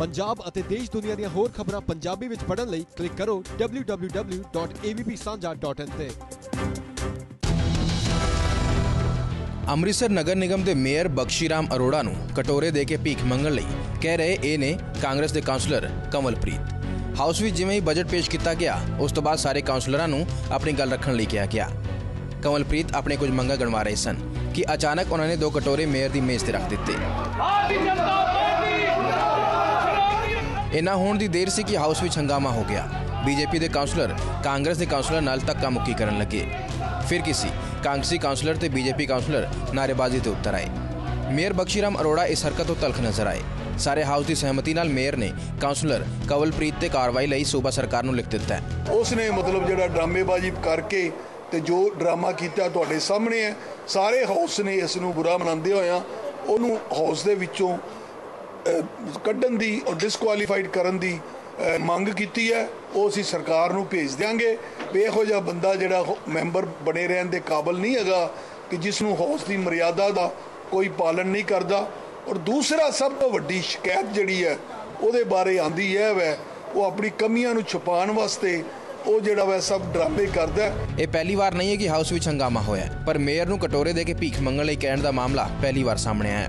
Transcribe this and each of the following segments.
ਪੰਜਾਬ ਅਤੇ ਦੇਸ਼ ਦੁਨੀਆ ਦੀਆਂ ਹੋਰ ਖਬਰਾਂ ਪੰਜਾਬੀ ਵਿੱਚ ਪੜ੍ਹਨ ਲਈ ਕਲਿੱਕ ਕਰੋ www.avpsanja.in ਤੇ। ਅੰਮ੍ਰਿਤਸਰ ਨਗਰ ਨਿਗਮ ਦੇ ਮੇਅਰ ਬਖਸ਼ੀਰਾਮ ਅਰੋੜਾ ਨੂੰ ਕਟੋਰੇ ਦੇ ਕੇ ਭੀਖ ਮੰਗਣ ਲਈ ਕਹਿ ਰਹੇ ਇਹ ਨੇ ਕਾਂਗਰਸ ਦੇ ਕਾਉਂਸਲਰ ਕਮਲਪ੍ਰੀਤ। ਹਾਊਸ ਵਿੱਚ ਜਿਵੇਂ ਹੀ ਬਜਟ ਪੇਸ਼ ਕੀਤਾ ਗਿਆ ਉਸ ਤੋਂ ਬਾਅਦ ਸਾਰੇ ਕਾਉਂਸਲਰਾਂ ਨੂੰ ਆਪਣੀ ਗੱਲ ਰੱਖਣ ਲਈ ਕਿਹਾ ਗਿਆ। ਕਮਲਪ੍ਰੀਤ ਆਪਣੇ ਕੁਝ ਮੰਗਾਂ ਗਣਵਾ ਰਹੇ ਸਨ ਕਿ ਅਚਾਨਕ ਉਹਨਾਂ ਨੇ ਦੋ ਕਟੋਰੇ ਮੇਅਰ ਦੀ ਮੇਜ਼ ਤੇ ਰੱਖ ਦਿੱਤੇ। ਇਨਾ ਹੋਣ ਦੀ ਦੇਰ ਸੀ ਕਿ ਹਾਊਸ ਵਿੱਚ ਹੰਗਾਮਾ ਹੋ ਗਿਆ। ਬੀਜੇਪੀ ਦੇ ਕਾਉਂਸਲਰ ਕਾਂਗਰਸ ਦੇ ਕਾਉਂਸਲਰ ਨਾਲ ਧੱਕਾ ਮੁੱਕੀ ਕਰਨ ਲੱਗੇ। ਫਿਰ ਕਿਸੇ ਕਾਂਗਰਸੀ ਕਾਉਂਸਲਰ ਤੇ ਬੀਜੇਪੀ ਕਾਉਂਸਲਰ ਨਾਅਰੇਬਾਜ਼ੀ ਤੇ ਉਤਰ ਆਏ। ਮੇਅਰ ਬਖਸ਼ੀਰਾਮ ਅਰੋੜਾ ਇਸ ਹਰਕਤ ਤੋਂ ਤਲਖ ਨਜ਼ਰ ਆਏ। ਸਾਰੇ ਹਾਊਸ ਦੀ ਸਹਿਮਤੀ ਨਾਲ ਮੇਅਰ ਨੇ ਕਾਉਂਸਲਰ ਕਵਲਪ੍ਰੀਤ ਤੇ ਕਾਰਵਾਈ ਲਈ ਸੂਬਾ ਸਰਕਾਰ ਨੂੰ ਲਿਖ ਦਿੱਤਾ ਹੈ। ਉਸ ਨੇ ਮਤਲਬ ਜਿਹੜਾ ਡਰਾਮੇਬਾਜ਼ੀ ਕਰਕੇ ਤੇ ਜੋ ਡਰਾਮਾ ਕੀਤਾ ਤੁਹਾਡੇ ਸਾਹਮਣੇ ਹੈ, ਸਾਰੇ ਹਾਊਸ ਨੇ ਇਸ ਨੂੰ ਬੁਰਾ ਮਨਾਉਂਦੇ ਹੋਇਆ ਉਹਨੂੰ ਹਾਊਸ ਦੇ ਵਿੱਚੋਂ ਕੱਢਣ ਦੀ ਔਰ ਡਿਸਕੁਆਲੀਫਾਈਡ ਕਰਨ ਦੀ ਮੰਗ ਕੀਤੀ ਹੈ। ਉਹ ਅਸੀਂ ਸਰਕਾਰ ਨੂੰ ਭੇਜ ਦਿਆਂਗੇ। ਵੀ ਇਹੋ ਜਿਹਾ ਬੰਦਾ ਜਿਹੜਾ ਮੈਂਬਰ ਬਣੇ ਰਹਿਣ ਦੇ ਕਾਬਿਲ ਨਹੀਂ ਹੈਗਾ, ਕਿ ਜਿਸ ਨੂੰ ਹਾਊਸ ਦੀ ਮਰਿਆਦਾ ਦਾ ਕੋਈ ਪਾਲਣ ਨਹੀਂ ਕਰਦਾ। ਔਰ ਦੂਸਰਾ, ਸਭ ਤੋਂ ਵੱਡੀ ਸ਼ਿਕਾਇਤ ਜਿਹੜੀ ਹੈ, ਉਹਦੇ ਬਾਰੇ ਆਂਦੀ ਹੈ ਵੈ, ਉਹ ਆਪਣੀ ਕਮੀਆਂ ਨੂੰ ਛੁਪਾਉਣ ਵਾਸਤੇ ਉਹ ਜਿਹੜਾ ਵੈ, ਸਭ ਡਰਾਮੇ ਕਰਦਾ ਇਹ ਪਹਿਲੀ ਵਾਰ ਨਹੀਂ ਹੈ ਕਿ ਹਾਊਸ ਵਿੱਚ ਹੰਗਾਮਾ ਹੋਇਆ ਪਰ ਮੇਅਰ ਨੂੰ ਕਟੋਰੇ ਦੇ ਕੇ ਭੀਖ ਮੰਗਣ ਲਈ ਕਹਿਣ ਦਾ ਮਾਮਲਾ ਪਹਿਲੀ ਵਾਰ ਸਾਹਮਣੇ ਆਇਆ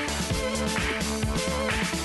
We'll be.